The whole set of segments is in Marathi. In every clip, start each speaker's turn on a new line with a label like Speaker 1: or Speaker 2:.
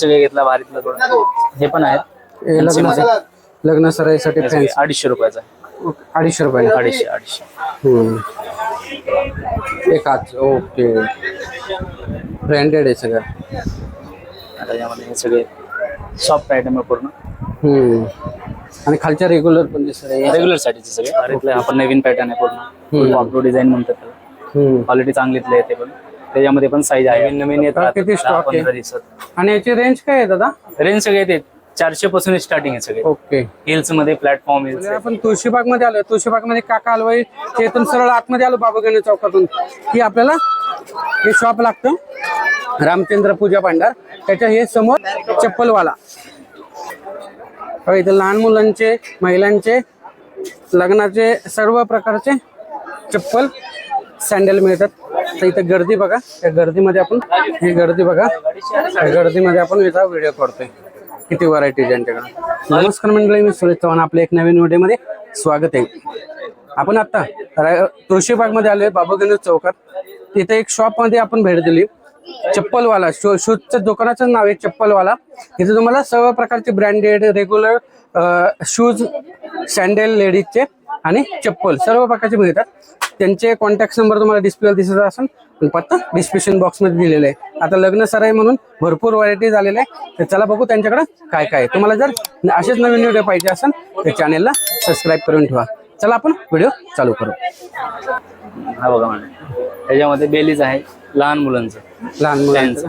Speaker 1: सगळे घेतला भारीतलं थोडं हे पण आहेत.
Speaker 2: हे
Speaker 1: लग्नमध्ये.
Speaker 2: लग्न सराईसाठी
Speaker 1: हे सगळे
Speaker 2: फॅन्स
Speaker 1: अडीचशे रुपयाचा आहे.
Speaker 2: अडीचशे रुपये
Speaker 1: अडीचशे अडीचशे.
Speaker 2: हम्म. एक हात. ओके. ब्रँडेड आहे सगळं.
Speaker 1: आता यामध्ये हे सगळे सॉफ्ट आयटम आहे पूर्ण.
Speaker 2: हम्म. आणि खालच्या रेग्युलर पण दिसत आहे.
Speaker 1: रेग्युलर साठीचे सगळे. भारीतले आपण नवीन पॅटर्न आहे पूर्ण. डिझाईन म्हणतात त्याला.
Speaker 2: हम्म.
Speaker 1: क्वालिटी चांगलीतले येते पण. त्याच्यामध्ये पण साईज आहे. नवीन नवीन येतात.
Speaker 2: किती
Speaker 1: दहा,
Speaker 2: stock आहे?
Speaker 1: पंधरा दिवसात
Speaker 2: आणि याची रेंज काय आहे दादा?
Speaker 1: रेंज सगळे येते चारशे पासून स्टार्टिंग आहे सगळे.
Speaker 2: ओके
Speaker 1: हिल्समध्ये प्लॅटफॉर्म हिल्स
Speaker 2: आपण तुळशीबागमध्ये आलो तुळशीबागमध्ये काका अलवाई ते इथून सरळ आतमध्ये आलो बाबागणे चौकातून. की आपल्याला हे शॉप लागतं. रामचंद्र पूजा भांडार. त्याच्या हे समोर चप्पलवाला. बघा, इथं लहान मुलांचे महिलांचे लग्नाचे सर्व प्रकारचे चप्पल सँडल मिळतात. तर इथं गर्दी बघा. त्या गर्दीमध्ये आपण ही गर्दी बघा. त्या गर्दीमध्ये आपण इथं व्हिडिओ करतोय. किती व्हरायटीज यांच्याकडे नमस्कार मंडळी मी सुरेश चव्हाण. आपल्या एक नवीन व्हिडिओमध्ये स्वागत आहे. आपण आता तुळशीबागमध्ये आलोय बाबागंज चौकात. तिथे एक शॉपमध्ये आपण भेट दिली. चप्पलवाला शो शूजच्या दुकानाचं नाव आहे चप्पलवाला. इथे तुम्हाला सर्व प्रकारचे ब्रँडेड रेग्युलर शूज सँडेल लेडीजचे आणि चप्पल सर्व प्रकारचे मिळतात. त्यांचे कॉन्टॅक्ट नंबर तुम्हाला डिस्प्लेला दिसत असेल. पत्ता डिस्क्रिप्शन बॉक्समध्ये दिलेला आहे. आता लग्न सराई म्हणून भरपूर व्हरायटी झालेल्या आहे तर चला बघू त्यांच्याकडे काय काय. तुम्हाला जर असेच नवीन व्हिडिओ पाहिजे असेल तर चॅनेलला सबस्क्राईब करून ठेवा. चला आपण व्हिडिओ चालू करू.
Speaker 1: हा बघा त्याच्यामध्ये बेलीज आहे. लहान मुलांचं.
Speaker 2: लहान मुलांचं.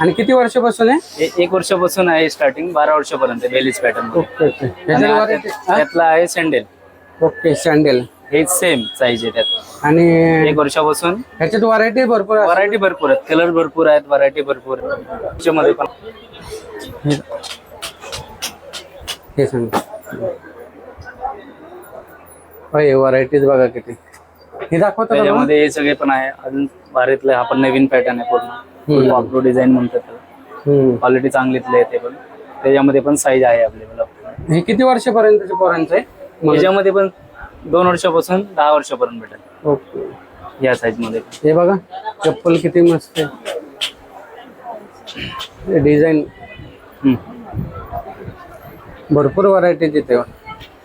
Speaker 2: आणि किती वर्षापासून आहे?
Speaker 1: एक वर्षापासून आहे स्टार्टिंग बारा वर्षापर्यंत बेलीज पॅटर्न
Speaker 2: ओके?
Speaker 1: त्यातला आहे सँडेल
Speaker 2: ओके सँडेल
Speaker 1: हे सेम साईज आहे त्यात.
Speaker 2: आणि
Speaker 1: एक वर्षापासून
Speaker 2: ह्याच्यात व्हरायटी भरपूर आहे.
Speaker 1: व्हरायटी भरपूर आहेत. कलर भरपूर आहेत व्हरायटी भरपूर आहे त्याच्यामध्ये पण
Speaker 2: हे सांग. होय व्हरायटीज बघा किती. हे दाखवतो का तुम्हाला?
Speaker 1: त्याच्यामध्ये हे सगळे पण आहे. अजून भारीतलं आपण नवीन पॅटर्न आहे पूर्ण. पॉपलो डिझाईन म्हणतात त्याला.
Speaker 2: हम्म.
Speaker 1: क्वालिटी चांगलीतलं येते पण. त्याच्यामध्ये पण साईज आहे अवेलेबल
Speaker 2: हे किती वर्षापर्यंतचे पोरांचं आहे?
Speaker 1: त्याच्यामध्ये पण दोन वर्षापासून दहा वर्षापर्यंत भेटेल.
Speaker 2: ओके.
Speaker 1: या साईजमध्ये.
Speaker 2: हे बघा चप्पल किती मस्त आहे. डिझाईन.
Speaker 1: हम्म.
Speaker 2: भरपूर व्हरायटी तिथे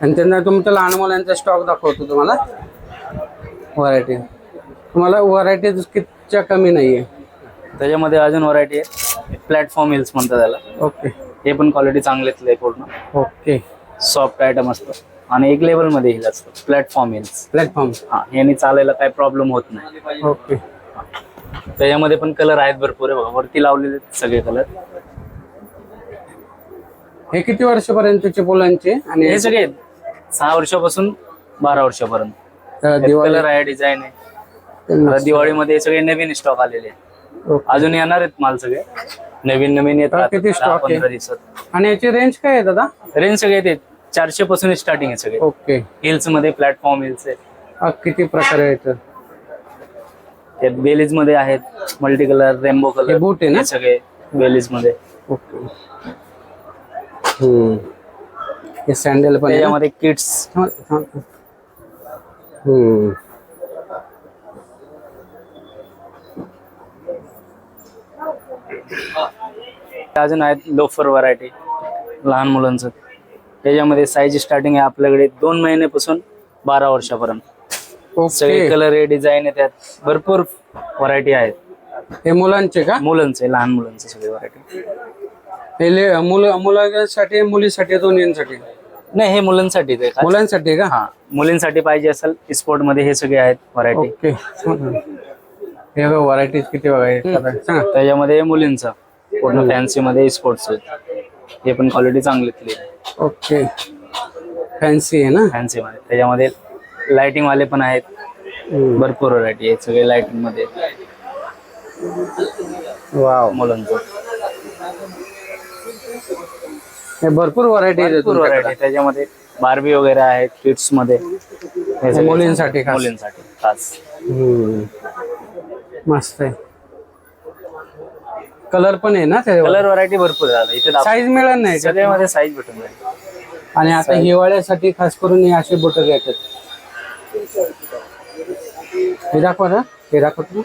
Speaker 2: आणि त्यांना तुमच्या लहान मुलांचा स्टॉक दाखवतो तुम्हाला. व्हरायटी तुम्हाला व्हरायटीज कितच्या कमी नाहीये.
Speaker 1: त्याच्यामध्ये अजून व्हरायटी आहे. प्लॅटफॉर्म हिल्स म्हणतात त्याला.
Speaker 2: ओके.
Speaker 1: हे पण क्वालिटी आहे पूर्ण.
Speaker 2: ओके.
Speaker 1: सॉफ्ट आयटम असतं. आणि एक लेवलमध्ये हिल असतं प्लॅटफॉर्म हिल्स
Speaker 2: प्लॅटफॉर्म
Speaker 1: हा याने चालायला काही प्रॉब्लेम होत नाही.
Speaker 2: ओके
Speaker 1: त्याच्यामध्ये पण कलर आहेत भरपूर. आहे बघा वरती लावलेले आहेत सगळे कलर
Speaker 2: हे किती वर्षापर्यंतचे पोलांचे आणि
Speaker 1: हे सगळे आहेत. सहा वर्षापासून बारा वर्षापर्यंत.
Speaker 2: अ, दिवाळी
Speaker 1: कलर आहे डिझाईन आहे. आता दिवाळीमध्ये हे सगळे नवीन स्टॉक आलेले आहेत.
Speaker 2: ओके.
Speaker 1: अजून येणार आहेत माल सगळे. नवीन नवीन येत
Speaker 2: तर
Speaker 1: राहतात
Speaker 2: किती stock आहे?
Speaker 1: पंधरा दिवसात.
Speaker 2: आणि याची रेंज काय आहे दादा?
Speaker 1: रेंज सगळे येते चारशे पासून स्टार्टिंग आहे सगळे.
Speaker 2: ओके.
Speaker 1: हिल्समध्ये प्लॅटफॉर्म हिल्स आहे.
Speaker 2: किती प्रकार आहेत
Speaker 1: त्यात बेलीजमध्ये आहेत मल्टी कलर रेनबो
Speaker 2: हे
Speaker 1: कलर
Speaker 2: boot आहे ना?
Speaker 1: सगळे बेलीजमध्ये.
Speaker 2: ओके. हम्म. हे सँडल पण आहे ना?
Speaker 1: त्याच्यामध्ये किट्स
Speaker 2: थांब, थांब. हम्म.
Speaker 1: अजून आहेत लोफर व्हरायटी लहान मुलांचं. त्याच्यामध्ये साईज स्टार्टिंग आहे आपल्याकडे दोन महिन्यापासून बारा वर्षापर्यंत. सगळे कलर आहे डिझाईन आहे त्यात. भरपूर व्हरायटी आहेत.
Speaker 2: हे मुलांचे का?
Speaker 1: मुलांचे लहान मुलांचे सगळे व्हरायटी
Speaker 2: मुलं मुलांसाठी मुलीसाठी दोन्हीसाठी?
Speaker 1: नाही हे मुलांसाठी
Speaker 2: मुलांसाठी का?
Speaker 1: हा. मुलींसाठी पाहिजे असेल स्पोर्टमध्ये हे सगळे आहेत व्हरायटी
Speaker 2: हे बघा व्हरायटीज किती बघा
Speaker 1: त्याच्यामध्ये मुलींचं पूर्ण फॅन्सी मध्ये स्पोर्ट्स हे पण क्वालिटी चांगली
Speaker 2: ओके फॅन्सी आहे ना?
Speaker 1: फॅन्सी मध्ये. त्याच्यामध्ये लाइटिंग वाले पण आहेत. भरपूर व्हरायटी आहेत सगळे लाइटिंगमध्ये.
Speaker 2: वाव
Speaker 1: मुलांचं.
Speaker 2: हे भरपूर व्हरायटी
Speaker 1: भरपूर व्हरायटी त्याच्यामध्ये बार्बी वगैरे आहेत किड्समध्ये.
Speaker 2: मुलींसाठी खास.
Speaker 1: मुलींसाठी खास.
Speaker 2: मस्त आहे. कलर पण आहे ना
Speaker 1: कलर व्हरायटी भरपूर आहे. इथे दाखव-
Speaker 2: साईज मिळत नाही का?
Speaker 1: सगळ्यामध्ये साईज भेटून जाईल.
Speaker 2: आणि आता हिवाळ्यासाठी खास करून हे असे बोट घ्यायचे हे दाखवा ना. हे दाखवतो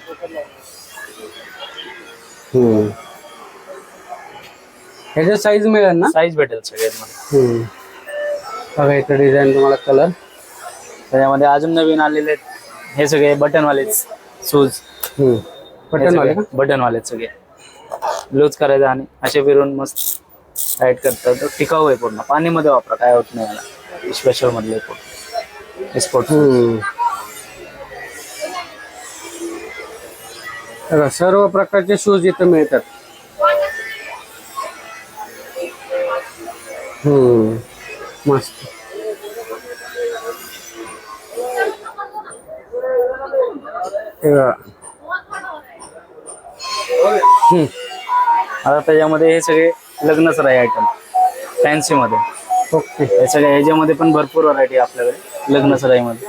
Speaker 2: ह्याच्या साईज मिळेल ना?
Speaker 1: साईज भेटेल सगळ्यांमध्ये.
Speaker 2: हम्म. बघा इथं डिझाईन तुम्हाला कलर
Speaker 1: त्याच्यामध्ये अजून नवीन आलेले आहेत. हे सगळे बटनवालेच शूज
Speaker 2: बटन का?
Speaker 1: बटनवाले सगळे. लूज करायचं आणि असे फिरून मस्त टाईट करतात. तर टिकाऊ आहे पूर्ण. पाणीमध्ये वापरा काय होत नाही मला स्पेशल मधले स्पोर्ट
Speaker 2: सर्व प्रकारचे शूज इथं मिळतात. मस्त. हम्म.
Speaker 1: आता त्याच्यामध्ये हे सगळे लग्नच राही आयटम फॅन्सी मध्ये.
Speaker 2: ओके
Speaker 1: हे सगळे ह्याच्यामध्ये पण भरपूर व्हरायटी आपल्याकडे लग्न सराईमध्ये.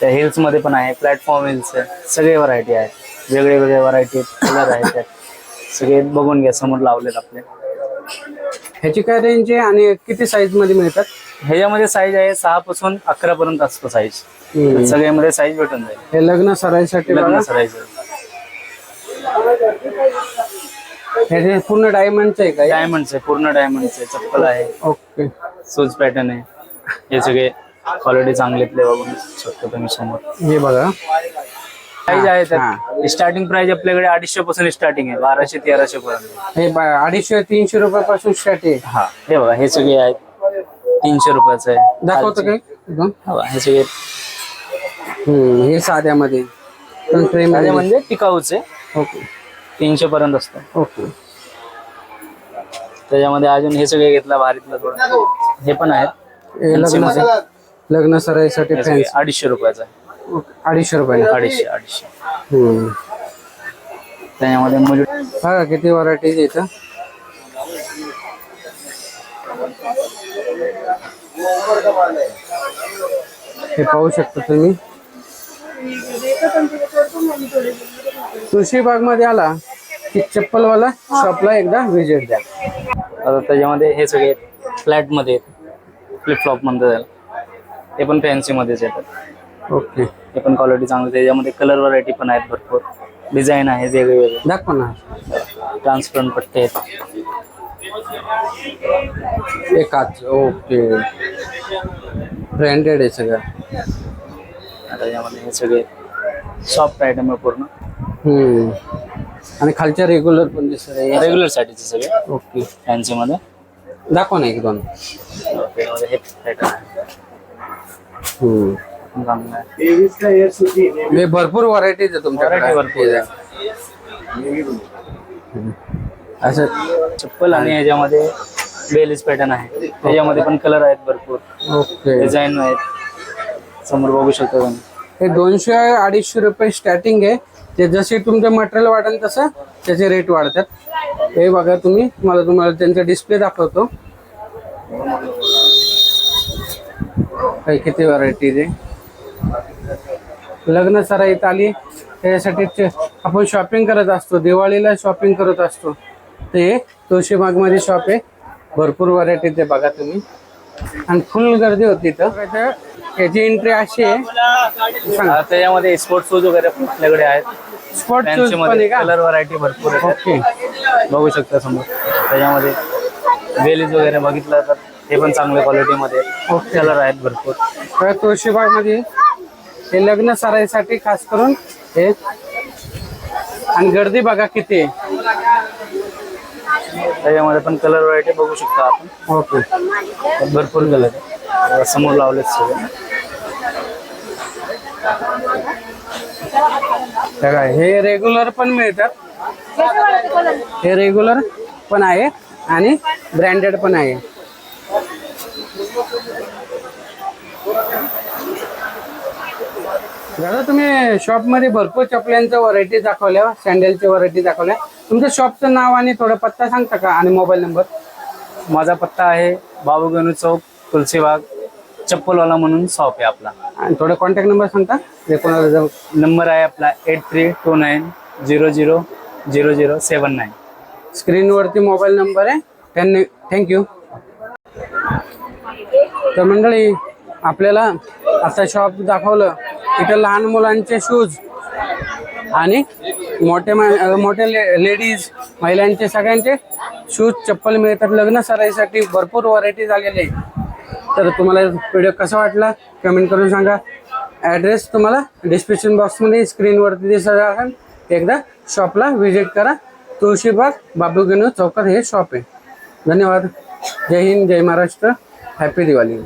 Speaker 1: त्या हिल्समध्ये पण आहे प्लॅटफॉर्म हिल्स आहे सगळे व्हरायटी आहेत. वेगळे वेगळे व्हरायटी कलर आहेत त्यात. सगळे बघून घ्या समोर लावलेत आपले.
Speaker 2: ह्याची काय रेंज आहे आणि किती साईजमध्ये मिळतात?
Speaker 1: ह्याच्यामध्ये साईज आहे सहा पासून अकरा पर्यंत असतो साईज. सगळ्यामध्ये साईज भेटून जाईल.
Speaker 2: हे लग्न सराईसाठी
Speaker 1: लग्न सराईचं
Speaker 2: हे पूर्ण डायमंडचं आहे का?
Speaker 1: डायमंडचे आहे पूर्ण डायमंडचे चप्पल आहे.
Speaker 2: ओके.
Speaker 1: सूज पॅटर्न आहे. हे सगळे क्वालिटी चांगलेतले बघून शकतो तुम्ही समोर.
Speaker 2: हे बघा.
Speaker 1: प्राइस आहे स्टार्टिंग प्राइस आपल्याकडे अडीचशे पासून स्टार्टिंग आहे बाराशे तेराशे पर्यंत.
Speaker 2: हे बा- अडीचशे तीनशे रुपयापासून स्टार्ट आहे.
Speaker 1: हा. हे बघा हे सगळे आहेत. तीनशे रुपयाचं आहे.
Speaker 2: दाखवतो काय? एकदम
Speaker 1: हा बघा, हे सगळे
Speaker 2: हम्म, हे साध्यामध्ये. पण फ्रेम
Speaker 1: म्हणजे टिकाऊचे
Speaker 2: ओके.
Speaker 1: तीनशे पर्यंत असतं.
Speaker 2: ओके.
Speaker 1: त्याच्यामध्ये अजून हे सगळे घेतला भारीतलं थोडं. हे पण आहेत.
Speaker 2: हे लग्न लग्न सराईसाठी
Speaker 1: हे
Speaker 2: फॅन्स
Speaker 1: अडीचशे रुपयाचं आहे.
Speaker 2: अडीचशे रुपये
Speaker 1: अडीचशे अडीचशे. त्याच्यामध्ये
Speaker 2: बघा किती व्हरायटीज इथं. हे पाहू शकता तुम्ही. तुळशी बागमध्ये आला की चप्पलवाला शॉपला एकदा व्हिजिट द्या.
Speaker 1: आता त्याच्यामध्ये हे सगळे फ्लॅटमध्ये फ्लिप फ्लॉप म्हणतात त्याला. ते पण फॅन्सी मध्येच येतात.
Speaker 2: ओके.
Speaker 1: हे पण क्वालिटी चांगली. त्याच्यामध्ये कलर व्हरायटी पण आहेत भरपूर. डिझाईन आहे वेगळे वेगळे
Speaker 2: दाखव ना.
Speaker 1: ट्रान्सपरंट पट्टे आहेत.
Speaker 2: हे काच ओके. ब्रँडेड आहे सगळं.
Speaker 1: आता त्याच्यामध्ये हे सगळे सॉफ्ट आयटम आहे पूर्ण.
Speaker 2: हम्म. आणि खालच्या रेग्युलर पण दिसत आहे
Speaker 1: रेग्युलर साठीचे सगळे.
Speaker 2: ओके
Speaker 1: फॅन्सी मध्ये?
Speaker 2: दाखव ना एक दोन.
Speaker 1: हे पॅटर्न आहे
Speaker 2: हम्म.
Speaker 1: पण चांगलं आहे
Speaker 2: हे भरपूर व्हरायटीज आहे
Speaker 1: Variety भरपूर
Speaker 2: तुमच्याकडे
Speaker 1: आहे.
Speaker 2: असं.
Speaker 1: चप्पल आणि ह्याच्यामध्ये बेलीज पॅटर्न आहे. त्याच्यामध्ये पण कलर आहेत भरपूर.
Speaker 2: ओके
Speaker 1: डिझाईन आहेत. समोर बघू शकता तुम्ही.
Speaker 2: हे दोनशे अडीचशे रुपये स्टार्टिंग आहे. ते जसे तुमचं मटेरियल वाढेल तसं त्याचे रेट वाढतात. हे बघा तुम्ही मला तुम्हाला त्यांचा डिस्प्ले दाखवतो. काही किती व्हरायटीज आहे लग्न सराईत आली त्याच्यासाठी आपण शॉपिंग करत असतो दिवाळीला शॉपिंग करत असतो. ते तुळशीबागमध्ये शॉप आहे. भरपूर व्हरायटी ते बघा तुम्ही. आणि फुल गर्दी होती तर याची एंट्री अशी आहे. सांगा.
Speaker 1: त्याच्यामध्ये स्पोर्ट्स शूज वगैरे पण आपल्याकडे आहेत.
Speaker 2: शूज पण आहे का?
Speaker 1: कलर व्हरायटी भरपूर आहे.
Speaker 2: ओके
Speaker 1: बघू शकता समोर. त्याच्यामध्ये बेलीज वगैरे बघितलं तर हे पण चांगल्या क्वालिटीमध्ये
Speaker 2: ओके.
Speaker 1: कलर आहेत भरपूर.
Speaker 2: तर तुळशीबागमध्ये हे लग्न सराईसाठी खास करून हे आणि गर्दी बघा किती आहे.
Speaker 1: त्याच्यामध्ये पण कलर व्हरायटी बघू शकता आपण.
Speaker 2: ओके
Speaker 1: भरपूर कलर आहे. समोर लावलेत सगळे.
Speaker 2: बघा हे रेग्युलर पण मिळतात. हे रेग्युलर पण आहे आणि ब्रँडेड पण आहे. दादा तुम्ही शॉपमध्ये भरपूर चपल्यांच्या व्हरायटी दाखवल्या सँडलच्या व्हरायटी दाखवल्या. तुमच्या शॉपचं नाव आणि थोडा पत्ता सांगता का? आणि मोबाईल नंबर
Speaker 1: माझा पत्ता आहे बाबू गणू चौक तुलसीबाग चप्पलवाला म्हणून शॉप आहे आपला.
Speaker 2: आणि थोडा कॉन्टॅक्ट नंबर सांगता? जे कोणाला जाऊ
Speaker 1: नंबर आहे आपला eight three two nine zero zero zero zero seven nine
Speaker 2: स्क्रीनवरती mobile number आहे. त्यांनी थँक्यू तर मंडळी आपल्याला आता शॉप दाखवलं. इथं लहान मुलांचे शूज आणि मोठे मोठे ले- लेडीज महिलांचे सगळ्यांचे शूज चप्पल मिळतात. लग्न सराईसाठी भरपूर व्हरायटी झालेली आहे तर तुम्हाला व्हिडिओ कसा वाटला कमेंट करून सांगा. ॲड्रेस तुम्हाला डिस्क्रिप्शन बॉक्समध्ये स्क्रीनवरती दिसत असेल एकदा शॉपला व्हिजिट करा. तुळशीबाग बाबू गणू चौकात हे शॉप आहे. धन्यवाद. जय हिंद जय महाराष्ट्र. हॅपी दिवाळी